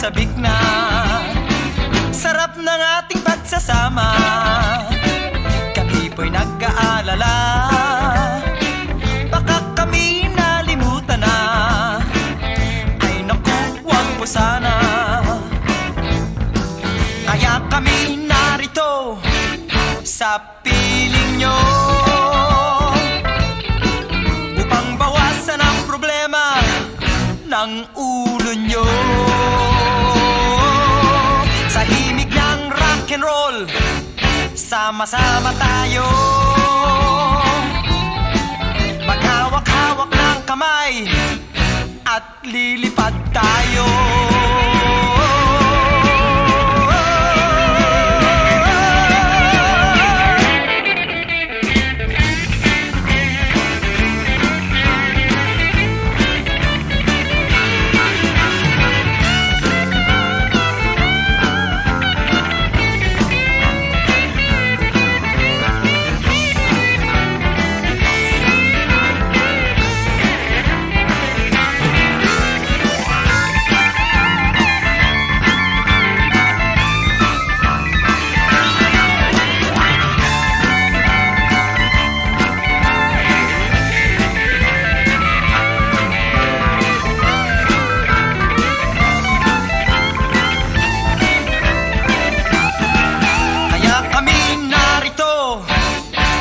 sabik na Sarap ng ating pagsasama. Kami po'y nag-aalala. Baka kami nalimutan na. Ay naku, wag po sana. Kaya kami narito Sa piling nyo. Upang bawasan ang problema Ng ulo nyo Sama-sama tayo. Maghawak-hawak ng kamay At lilipad tayo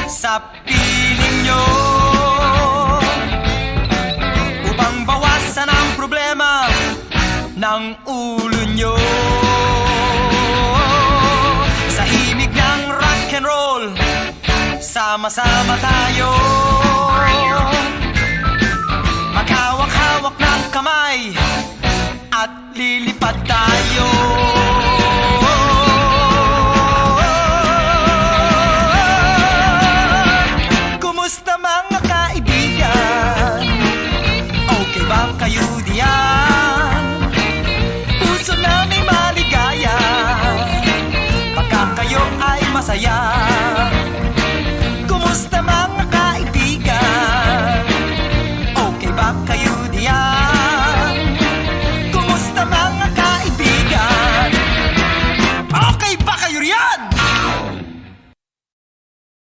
sa piling nyo. Upang bawasan ang problema ng ulo nyo. Sa himig ng rock and roll Sama-sama tayo. Maghawak-hawak ng kamay At lilipad tayo.